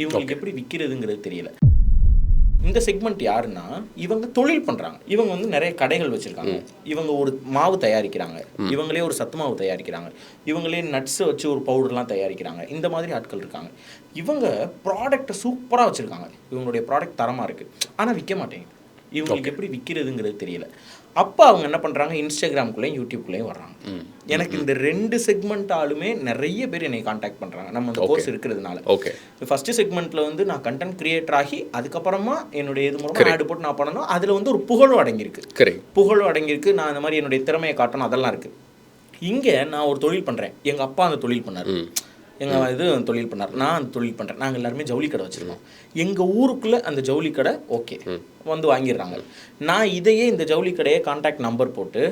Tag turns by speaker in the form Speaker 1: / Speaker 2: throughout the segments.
Speaker 1: இவங்களுக்கு எப்படி விற்கிறதுங்கிறது தெரியல. இந்த செக்மெண்ட் யாருன்னா இவங்க தொழில் பண்றாங்க. இவங்க வந்து நிறைய கடைகள் வச்சிருக்காங்க. இவங்க ஒரு மாவு தயாரிக்கிறாங்க. இவங்களே ஒரு சத்து மாவு தயாரிக்கிறாங்க. இவங்களே நட்ஸ் வச்சு ஒரு பவுடர்லாம் தயாரிக்கிறாங்க. இந்த மாதிரி ஆட்கள் இருக்காங்க. இவங்க ப்ராடக்ட்டை சூப்பரா வச்சிருக்காங்க. இவங்களுடைய ப்ராடக்ட் தரமா இருக்கு. ஆனா விற்க மாட்டேங்குது. இவங்களுக்கு எப்படி விற்கிறதுங்கிறது தெரியல. அப்போ அவங்க என்ன பண்றாங்க? இன்ஸ்டாகிராம்குள்ளேயும் யூடியூப்குள்ளேயும் வர்றாங்க. எனக்கு இந்த ரெண்டு செக்மெண்ட் ஆளுமே நிறைய பேர் என்னை காண்டாக்ட் பண்றாங்க. நம்ம அந்த கோர்ஸ் இருக்கிறதுனால.
Speaker 2: ஓகே
Speaker 1: ஃபர்ஸ்ட் செக்மெண்ட்ல வந்து நான் கண்டென்ட் கிரியேட்டர் ஆகி அதுக்கப்புறமா என்னுடைய இது மூலமா ஆடு போட்டு நான் பண்ணணும். அதுல வந்து ஒரு புகழும் அடங்கியிருக்கு. புகழும் அடங்கியிருக்கு. நான் இந்த மாதிரி என்னுடைய திறமையை காட்டணும். அதெல்லாம் இருக்கு. இங்க நான் ஒரு தொழில் பண்றேன். எங்க அப்பா அந்த தொழில் பண்ணாரு. எங்க இது தொழில் பண்ணார். நான் தொழில் பண்றேன். நாங்க எல்லாருமே ஜவுளி கடை வச்சிருக்கோம் எங்க ஊருக்குள்ள அந்த ஜவுளி கடை ஓகே. வந்து வாங்கிடுறாங்க. நான் இதையே இந்த ஜவுளி கடையை கான்டாக்ட் நம்பர் போட்டு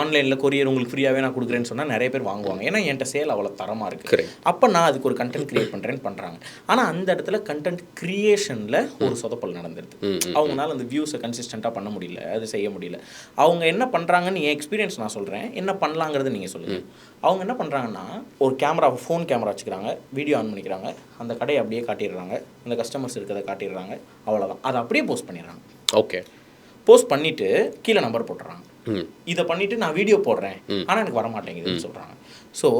Speaker 1: ஆன்லைனில் கொரியர் உங்களுக்கு ஃப்ரீயாகவே நான் கொடுக்குறேன்னு சொன்னால் நிறைய பேர் வாங்குவாங்க. ஏன்னா என்கிட்ட சேல் அவ்வளோ தரமாக இருக்குது. அப்போ நான் அதுக்கு ஒரு கண்டென்ட் கிரியேட் பண்ணுறேன்னு பண்ணுறாங்க ஆனால் அந்த இடத்துல கண்டென்ட் கிரியேஷனில் ஒரு சொதப்பல் நடந்துருது அவங்களால அந்த வியூஸை கன்சிஸ்டண்ட்டாக பண்ண முடியல அது செய்ய முடியல. அவங்க என்ன பண்ணுறாங்கன்னு என் எக்ஸ்பீரியன்ஸ் நான் சொல்கிறேன் என்ன பண்ணலாங்கிறது நீங்கள் சொல்லுங்கள் அவங்க என்ன பண்ணுறாங்கன்னா ஒரு கேமரா ஃபோன் கேமரா வச்சுக்கிறாங்க. வீடியோ ஆன் பண்ணிக்கிறாங்க. அந்த கடையை அப்படியே காட்டிடுறாங்க. அந்த கஸ்டமர்ஸ் இருக்கிறத காட்டிடுறாங்க. அவ்வளோதான் அதை அப்படியே போஸ்ட் பண்ணிடுறாங்க.
Speaker 2: ஓகே
Speaker 1: போஸ்ட் பண்ணிவிட்டு கீழே நம்பர் போட்டுறாங்க இதை பண்ணிட்டு நான் வீடியோ போடுறேன். ஆனால் எனக்கு வர மாட்டேங்குதுன்னு சொல்கிறாங்க ஸோ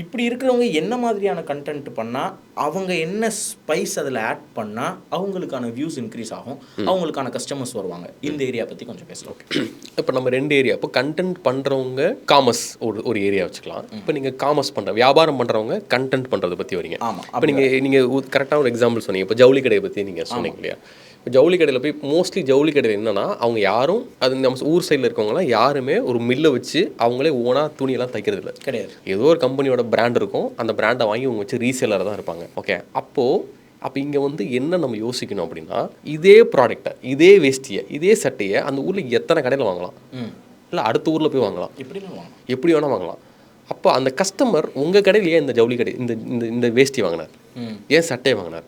Speaker 1: இப்படி இருக்கிறவங்க என்ன மாதிரியான கண்டென்ட் பண்ணால் அவங்க என்ன ஸ்பைஸ் அதில் ஆட் பண்ணால் அவங்களுக்கான வியூஸ் இன்க்ரீஸ் ஆகும். அவங்களுக்கான கஸ்டமர்ஸ் வருவாங்க. இந்த ஏரியா பற்றி கொஞ்சம் பேசலாம்
Speaker 2: இப்போ நம்ம ரெண்டு ஏரியா இப்போ கண்டென்ட் பண்ணுறவங்க காமர்ஸ் ஒரு ஒரு ஏரியா வச்சுக்கலாம். இப்போ நீங்கள் காமர்ஸ் பண்ணுற வியாபாரம் பண்ணுறவங்க கண்டென்ட் பண்ணுறதை பற்றி வரீங்க.
Speaker 1: ஆமா,
Speaker 2: இப்போ நீங்கள் நீங்கள் கரெக்டாக ஒரு எக்ஸாம்பிள் சொன்னீங்க. இப்போ ஜவுளி கடையை பற்றி நீங்கள் சொன்னீங்க இல்லையா? ஜவுளி கடையில் போய் மோஸ்ட்லி ஜவுளி கடையில் என்னன்னா அவங்க யாரும் அது நம்ம ஊர் சைடில் இருக்கவங்கலாம் யாருமே ஒரு மில்லை வச்சு அவங்களே ஓனாக துணியெல்லாம் தைக்கிறது இல்லை.
Speaker 1: கிடையாது.
Speaker 2: ஏதோ ஒரு கம்பெனியோட பிராண்ட் இருக்கும். அந்த பிராண்டை வாங்கி அவங்க வச்சு ரீசேலர் தான் இருப்பாங்க. ஓகே அப்போது அப்போ இங்கே வந்து என்ன நம்ம யோசிக்கணும் அப்படின்னா இதே ப்ராடக்ட்டை இதே வேஷ்டியை இதே சட்டையை அந்த ஊரில் எத்தனை கடையில் வாங்கலாம்? இல்லை அடுத்த ஊரில் போய் வாங்கலாம்.
Speaker 1: எப்படின்னு வாங்க
Speaker 2: எப்படி வேணால் வாங்கலாம். அப்போ அந்த கஸ்டமர் உங்கள் கடையில் ஏன் இந்த ஜவுளி கடை இந்த இந்த இந்த வேஷ்டி வாங்கினார். ஏன் சட்டையை வாங்கினார்?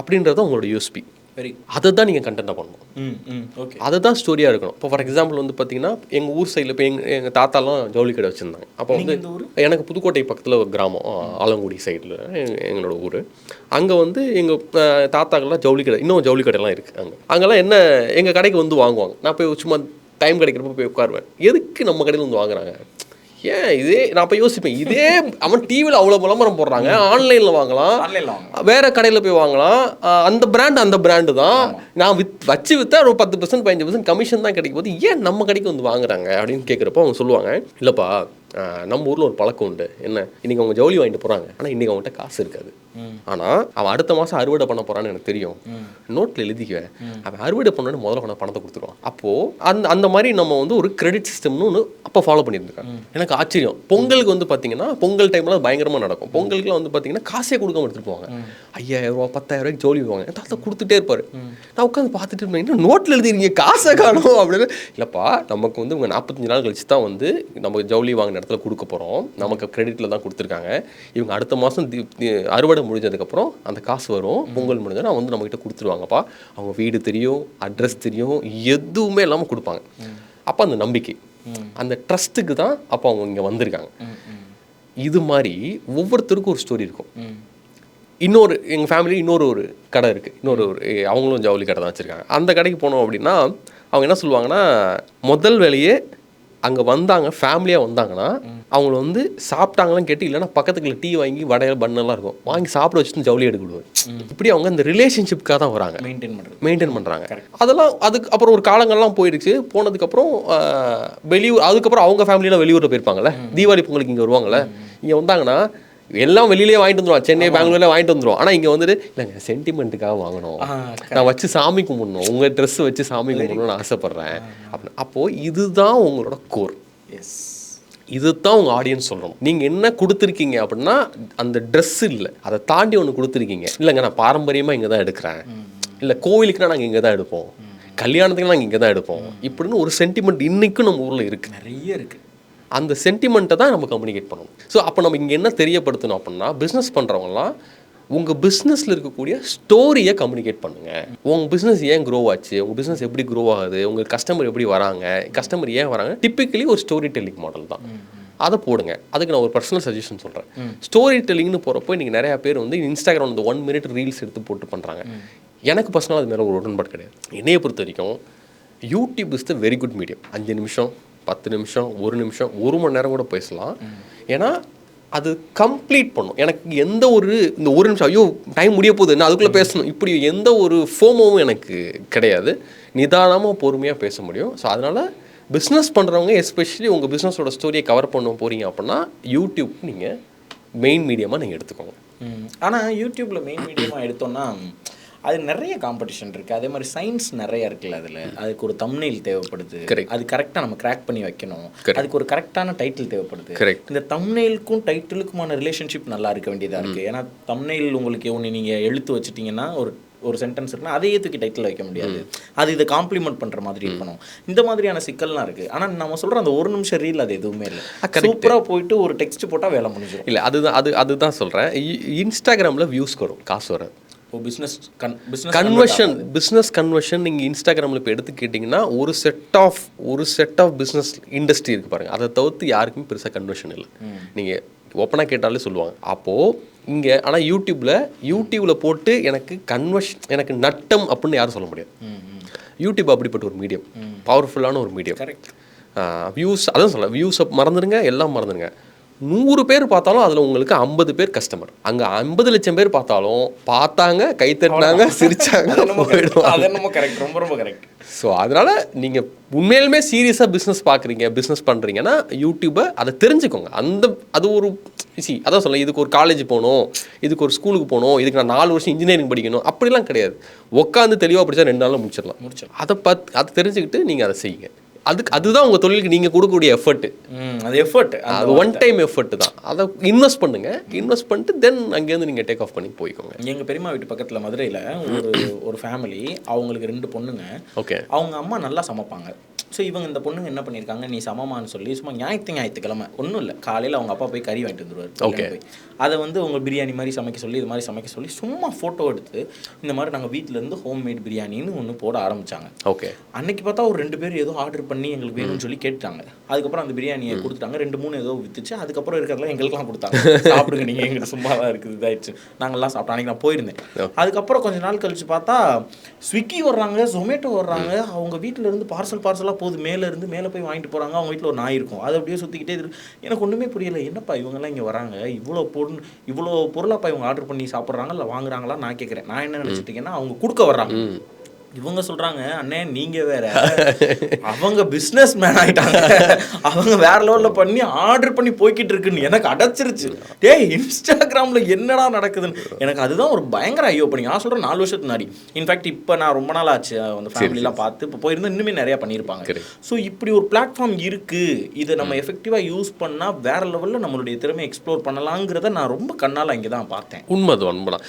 Speaker 2: அப்படின்றது உங்களோட யூஸ்பி
Speaker 1: வெரி
Speaker 2: அதை தான் நீங்கள் கண்டென்ட்டாக பண்ணணும்.
Speaker 1: ம் ம் ஓகே
Speaker 2: அதுதான் ஸ்டோரியாக இருக்கணும். இப்போ ஃபார் எக்ஸாம்பிள் வந்து பார்த்தீங்கன்னா எங்கள் ஊர் சைடில் இப்போ எங்கள் எங்கள் தாத்தாலாம் ஜவுளி கடை வச்சுருந்தாங்க. அப்போ வந்து? எனக்கு புதுக்கோட்டை பக்கத்தில் ஒரு கிராமம் ஆலங்குடி சைடில் எங்களோட ஊர். அங்கே வந்து எங்கள் தாத்தாக்கள்லாம் ஜவுளி கடை இன்னும் ஜவுளி கடைலாம் இருக்குது அங்கே. அங்கெல்லாம் என்ன எங்கள் கடைக்கு வந்து வாங்குவாங்க. நான் போய் சும்மா டைம் கிடைக்கிறப்ப போய் உட்காருவேன். எதுக்கு நம்ம கடையில் வந்து வாங்குறாங்க? ஏன் இதே? நான் அப்போ யோசிப்பேன். இதே அவன் டிவியில் அவ்வளோ விளம்பரம் போடுறாங்க. ஆன்லைனில் வாங்கலாம். வேற கடையில் போய் வாங்கலாம். அந்த பிராண்ட் அந்த பிராண்டு தான். நான் வித் வச்சு வித்தா ஒரு பத்து பர்சன்ட் பதினஞ்சு பர்சன்ட் கமிஷன் தான் கிடைக்கும் போது ஏன் நம்ம கடைக்கு வந்து வாங்குறாங்க? அப்படின்னு கேட்குறப்போ அவங்க சொல்லுவாங்க இல்லைப்பா நம்ம ஊரில் ஒரு பழக்கம் உண்டு. என்ன? இன்னைக்கு அவங்க ஜவுளி வாங்கிட்டு போகிறாங்க ஆனால் இன்னைக்கு அவங்ககிட்ட காசு இருக்காது. ஆனால் அவன் அடுத்த மாதம் அறுவடை பண்ண போகிறான்னு எனக்கு தெரியும். நோட்டில் எழுதிக்குவேன் அவன் அறுவடை பண்ணோன்னு முதல்ல கொண்டு பணத்தை கொடுத்துருவான். அப்போது அந்த அந்த மாதிரி நம்ம வந்து ஒரு கிரெடிட் சிஸ்டம்னு ஒன்று அப்போ ஃபாலோ பண்ணியிருந்திருக்காங்க. எனக்கு ஆச்சரியம். பொங்கலுக்கு வந்து பார்த்தீங்கன்னா பொங்கல் டைம்ல பயங்கரமாக நடக்கும். பொங்கலுக்குலாம் வந்து பார்த்தீங்கன்னா காசே கொடுக்காம எடுத்துகிட்டு போவாங்க. ஐயாயிரம் ரூபா பத்தாயிரம் ரூபாய்க்கு ஜோலி வாங்க தாத்தா கொடுத்துட்டே இருப்பாரு. நான் உட்காந்து பார்த்துட்டு இருந்தேன் நோட்டில் எழுதிருக்கீங்க? காசை காணும் அப்படின்னு. இல்லைப்பா நமக்கு வந்து இவங்க நாற்பத்தஞ்சு நாள் கழிச்சு தான் வந்து நம்ம ஜவுளி வாங்கின இடத்துல கொடுக்க போகிறோம் நமக்கு கிரெடிட்டில் தான் கொடுத்துருக்காங்க. இவங்க அடுத்த மாதம் அறுவடை முடிஞ்சதுக்கப்புறம் அந்த காசு வரும். பொங்கல் முடிஞ்சா வந்து நம்மக்கிட்ட கொடுத்துருவாங்கப்பா. அவங்க வீடு தெரியும் அட்ரஸ் தெரியும் எதுவுமே இல்லாமல் கொடுப்பாங்க. அப்போ அந்த நம்பிக்கை. அந்த ட்ரஸ்ட்டுக்கு தான் அப்போ அவங்க இங்கே வந்திருக்காங்க. இது மாதிரி ஒவ்வொருத்தருக்கும் ஒரு ஸ்டோரி இருக்கும். இன்னொரு எங்கள் ஃபேமிலி இன்னொரு ஒரு கடை இருக்குது இன்னொரு ஒரு அவங்களும் ஜவுளி கடை தான் வச்சுருக்காங்க. அந்த கடைக்கு போனோம் அப்படின்னா அவங்க என்ன சொல்லுவாங்கன்னா முதல் வேலையே அங்கே வந்தாங்க ஃபேமிலியாக வந்தாங்கன்னா அவங்கள வந்து சாப்பிட்டாங்களான்னு கேட்டு இல்லைன்னா பக்கத்துக்குள்ள டீ வாங்கி வடையில் பண்ணெல்லாம் இருக்கும். வாங்கி சாப்பிட வச்சுட்டு ஜவுளி எடுக்க விடுவாங்க. இப்படி அவங்க இந்த ரிலேஷன்ஷிப்காக தான் வராங்க.
Speaker 1: மெயின்டைன் பண்ணுறது
Speaker 2: மெயின்டைன் பண்ணுறாங்க அதெல்லாம் அதுக்கு அப்புறம் ஒரு காலங்கள்லாம் போயிடுச்சு. போனதுக்கப்புறம் வெளியூர் அதுக்கப்புறம் அவங்க ஃபேமிலியில் வெளியூரில் போயிருப்பாங்கல்ல. தீபாவளி பொங்கலுக்கு இங்கே வருவாங்கல்ல. இங்கே வந்தாங்கன்னா எல்லாம் வெளியிலேயே வாங்கிட்டு வந்துருவான் சென்னை பெங்களூர்ல வாங்கிட்டு வந்துருவோம். ஆனால் இங்கே வந்துட்டு இல்லைங்க சென்டிமெண்ட்டுக்காக வாங்கணும். நான் வச்சு சாமி கும்பிடணும். உங்கள் ட்ரெஸ் வச்சு சாமி கும்பிடணும்னு ஆசைப்பட்றேன். அப்படின்னு அப்போது இதுதான் உங்களோட கோர்
Speaker 1: எஸ்
Speaker 2: இதுதான் உங்கள் ஆடியன்ஸ் சொல்லணும். நீங்கள் என்ன கொடுத்துருக்கீங்க அப்படின்னா அந்த ட்ரெஸ் இல்லை. அதை தாண்டி ஒன்று கொடுத்துருக்கீங்க. இல்லைங்க நான் பாரம்பரியமாக இங்கே தான் எடுக்கிறேன். இல்லை கோவிலுக்குனா நாங்கள் இங்கே தான் எடுப்போம். கல்யாணத்துக்கு நாங்கள் இங்கே தான் எடுப்போம். இப்படின்னு ஒரு சென்டிமெண்ட் இன்னைக்கும் நம்ம ஊரில் இருக்குது
Speaker 1: நிறைய இருக்குது
Speaker 2: அந்த சென்டிமெண்ட்டை தான் நம்ம கம்யூனிகேட் பண்ணணும். ஸோ அப்போ நம்ம இங்கே என்ன தெரியப்படுத்தணும் அப்படின்னா பிஸ்னஸ் பண்ணுறவங்களாம் உங்கள் பிஸ்னஸில் இருக்கக்கூடிய ஸ்டோரியை கம்யூனிகேட் பண்ணுங்கள் உங்கள் பிஸ்னஸ் ஏன் க்ரோ ஆச்சு? உங்கள் பிஸ்னஸ் எப்படி க்ரோ ஆகுது? உங்கள் கஸ்டமர் எப்படி வராங்க? கஸ்டமர் ஏன் வராங்க? டிப்பிக்கலி ஒரு ஸ்டோரி டெல்லிங் மாடல் தான் அதை போடுங்க. அதுக்கு நான் ஒரு பர்சனல் சஜஷன் சொல்கிறேன் ஸ்டோரி டெல்லிங்னு போகிறப்போ இன்றைக்கி நிறையா பேர் வந்து இன்ஸ்டாகிராம் இந்த ஒன் மினிட் ரீல்ஸ் எடுத்து போட்டு பண்ணுறாங்க எனக்கு பர்சனலாக அது மேலே ஒரு உடன்பாடு கிடையாது. என்னையை பொறுத்த வரைக்கும் YouTube is the very good medium அஞ்சு நிமிஷம் பத்து நிமிஷம் ஒரு நிமிஷம் ஒரு மணி நேரம் கூட பேசலாம். ஏன்னா அது கம்ப்ளீட் பண்ணும். எனக்கு எந்த ஒரு இந்த ஒரு நிமிஷம் ஐயோ டைம் முடிய போகுது நான் அதுக்குள்ளே பேசணும். இப்படி எந்த ஒரு ஃபோமோவும் எனக்கு கிடையாது. நிதானமாக பொறுமையாக பேச முடியும். ஸோ அதனால் பிஸ்னஸ் பண்ணுறவங்க எஸ்பெஷலி உங்கள் பிஸ்னஸோட ஸ்டோரியை கவர் பண்ண போகிறீங்க அப்படின்னா யூடியூப் நீங்கள் மெயின் மீடியமாக நீங்கள் எடுத்துக்கோங்க.
Speaker 1: ஆனால் யூடியூப்பில் மெயின் மீடியமாக எடுத்தோம்னா அது நிறைய காம்படிஷன் இருக்கு. அதே மாதிரி சயின்ஸ் நிறைய இருக்குல்ல அதுல. அதுக்கு ஒரு தம்ப்நெயில் தேவைப்படுது. அது கரெக்டாக நம்ம கிராக் பண்ணி வைக்கணும். அதுக்கு ஒரு கரெக்டான டைட்டில் தேவைப்படுது. இந்த தம்ப்நெயிலுக்கும் டைட்டிலுக்குமான ரிலேஷன்ஷிப் நல்லா இருக்க வேண்டியதா இருக்கு. ஏன்னா தம்ப்நெயில் உங்களுக்கு ஒன்று நீங்க எழுத்து வச்சிட்டீங்கன்னா ஒரு ஒரு சென்டென்ஸ் இருக்குன்னா அதையே தூக்கி டைட்டில் வைக்க முடியாது. அது இதை காம்ப்ளிமெண்ட் பண்ற மாதிரி இருக்கணும். இந்த மாதிரியான சிக்கல்லாம் இருக்கு. ஆனா நம்ம சொல்ற அந்த ஒரு நிமிஷம் ரீல் அது எதுவுமே இல்லை. சூப்பரா போயிட்டு ஒரு டெக்ஸ்ட் போட்டா வேலை முடிஞ்சிடும்
Speaker 2: இல்லை அதுதான் அது அதுதான் சொல்கிறேன் இன்ஸ்டாகிராமில் வியூஸ் வரும். காசு வரும்
Speaker 1: இப்போ business con business
Speaker 2: conversion business conversion நீங்கள் இன்ஸ்டாகிராமில் இப்போ எடுத்து கேட்டிங்கன்னா ஒரு செட் ஆஃப் ஒரு செட் ஆஃப் பிஸ்னஸ் இண்டஸ்ட்ரி இருக்குது பாருங்கள் அதை தவிர்த்து யாருக்குமே பெருசாக கன்வர்ஷன் இல்லை. நீங்கள் ஓப்பனாக கேட்டாலே சொல்லுவாங்க. அப்போது இங்கே ஆனால் யூடியூப்பில் யூடியூப்பில் போட்டு எனக்கு கன்வர்ஷன் எனக்கு நட்டம் அப்படின்னு யாரும் சொல்ல முடியாது. யூடியூப் அப்படிப்பட்ட ஒரு மீடியம் பவர்ஃபுல்லான ஒரு மீடியம் வியூஸ் அதான் சொல்ல வியூஸை மறந்துடுங்க எல்லாம் மறந்துடுங்க. நூறு பேர் பார்த்தாலும் அதில் உங்களுக்கு ஐம்பது பேர் கஸ்டமர் அங்கே ஐம்பது லட்சம் பேர் பார்த்தாலும் பார்த்தாங்க கை தட்டினாங்க சிரிச்சாங்க
Speaker 1: கரெக்ட் ரொம்ப ரொம்ப கரெக்ட்
Speaker 2: ஸோ அதனால் நீங்கள் உண்மையிலுமே சீரியஸாக பிஸ்னஸ் பார்க்குறீங்க பிஸ்னஸ் பண்ணுறீங்கன்னா யூடியூப்பை அதை தெரிஞ்சுக்கோங்க. அந்த அது ஒரு சி அதான் சொல்ல இதுக்கு ஒரு காலேஜ் போகணும் இதுக்கு ஒரு ஸ்கூலுக்கு போகணும் இதுக்கு நான் நாலு வருஷம் இன்ஜினியரிங் படிக்கணும் அப்படிலாம் கிடையாது. உட்காந்து தெளிவாக படித்தா ரெண்டு நாளில் முடிச்சிடலாம்.
Speaker 1: முடிச்சிடலாம்.
Speaker 2: அதை பத் அதை தெரிஞ்சுக்கிட்டு நீங்கள் அதை செய்யுங்க. அதுக்கு அதுதான் உங்கள் தொழிலுக்கு நீங்கள் கொடுக்கக்கூடிய எஃபர்ட்டு
Speaker 1: அது எஃபர்ட்
Speaker 2: அது ஒன் டைம் எஃபர்ட் தான். அதை இன்வெஸ்ட் பண்ணுங்க. இன்வெஸ்ட் பண்ணிட்டு தென் அங்கேருந்து நீங்கள் டேக் ஆஃப் பண்ணி போய்க்கோங்க.
Speaker 1: எங்க பெரியம்மா வீட்டு பக்கத்துல மதுரையில ஒரு ஒரு ஃபேமிலி அவங்களுக்கு ரெண்டு பொண்ணுங்க.
Speaker 2: ஓகே
Speaker 1: அவங்க அம்மா நல்லா சமைப்பாங்க. ஸோ இவங்க இந்த பொண்ணுங்க என்ன பண்ணியிருக்காங்க நீ சமமான்னு சொல்லி சும்மா ஞாயிற்று ஞாயிற்றுக்கிழமை ஒன்றும் இல்லை. காலையில் அவங்க அப்பா போய் கறி வாங்கிட்டு வந்துருவார். போய். அதை வந்து உங்க பிரியாணி மாதிரி சமைக்க சொல்லி இது மாதிரி சமைக்க சொல்லி சும்மா ஃபோட்டோ எடுத்து இந்த மாதிரி நாங்கள் வீட்டிலேருந்து ஹோம் மேட் பிரியாணின்னு ஒன்று போட ஆரம்பிச்சாங்க.
Speaker 2: ஓகே
Speaker 1: அன்னைக்கு பார்த்தா ஒரு ரெண்டு பேர் ஏதோ ஆர்டர் பண்ணி எங்களுக்கு வேணும்னு சொல்லி கேட்டாங்க அதுக்கப்புறம் அந்த பிரியாணியை கொடுத்துட்டாங்க. ரெண்டு மூணு ஏதோ வித்துச்சு. அதுக்கப்புறம் இருக்கிறதெல்லாம் எங்களுக்குலாம் கொடுத்தாங்க. சாப்பிடுங்க நீங்கள் எங்களுக்கு சும்மா தான் இருக்குது. இதாயிடுச்சு. நாங்கள்லாம் சாப்பிட்டோம். அன்னைக்கு நான் போயிருந்தேன். அதுக்கப்புறம் கொஞ்ச நாள் கழிச்சு பார்த்தா ஸ்விக்கி வர்றாங்க ஜொமேட்டோ வர்றாங்க. அவங்க வீட்டில இருந்து பார்சல் பார்சலாக போகுது மேலேருந்து மேலே போய் வாங்கிட்டு போகிறாங்க அவங்க வீட்டில் ஒரு நாய் இருக்கும். அதை அப்படியே சுற்றிக்கிட்டே இருக்கு எனக்கு ஒன்றுமே புரியல. என்னப்பா இவங்கெல்லாம் இங்கே வராங்க? இவ்வளோ பொருள் இவ்வளோ பொருளாப்பா இவங்க ஆர்டர் பண்ணி சாப்பிட்றாங்க இல்லை வாங்குறாங்களா? நான் கேட்குறேன் நான் என்ன நினச்சிட்டு இருக்கேன்னா அவங்க கொடுக்க வர்றாங்க. இவங்க சொல்றாங்க அண்ணே நீங்க வேற. அவங்க பிசினஸ் மேன் ஆயிட்டாங்க. அவங்க வேற லெவல்ல பண்ணி ஆர்டர் பண்ணி போய்கிட்டு இருக்குன்னு எனக்கு அடைச்சிருச்சு. டேய் இன்ஸ்டாகிராம்ல என்னடா நடக்குதுன்னு? எனக்கு அதுதான் ஒரு பயங்கர ஐயோ பண்ணி நான் சொல்றேன் நாலு வருஷத்துக்கு முன்னாடி. இன்ஃபேக்ட் இப்போ நான் ரொம்ப நாள் ஆச்சு அந்த ஃபேமிலிலாம் பார்த்து. இப்போ போயிருந்தா இன்னுமே நிறைய பண்ணியிருப்பாங்க. ஸோ இப்படி ஒரு பிளாட்ஃபார்ம் இருக்கு. இதை நம்ம எஃபெக்டிவாக யூஸ் பண்ணா வேற லெவல்ல நம்மளுடைய திறமை எக்ஸ்ப்ளோர் பண்ணலாங்கிறத நான் ரொம்ப கண்ணால இங்கே தான் பார்த்தேன்
Speaker 2: உண்மைதான் உண்மைதான்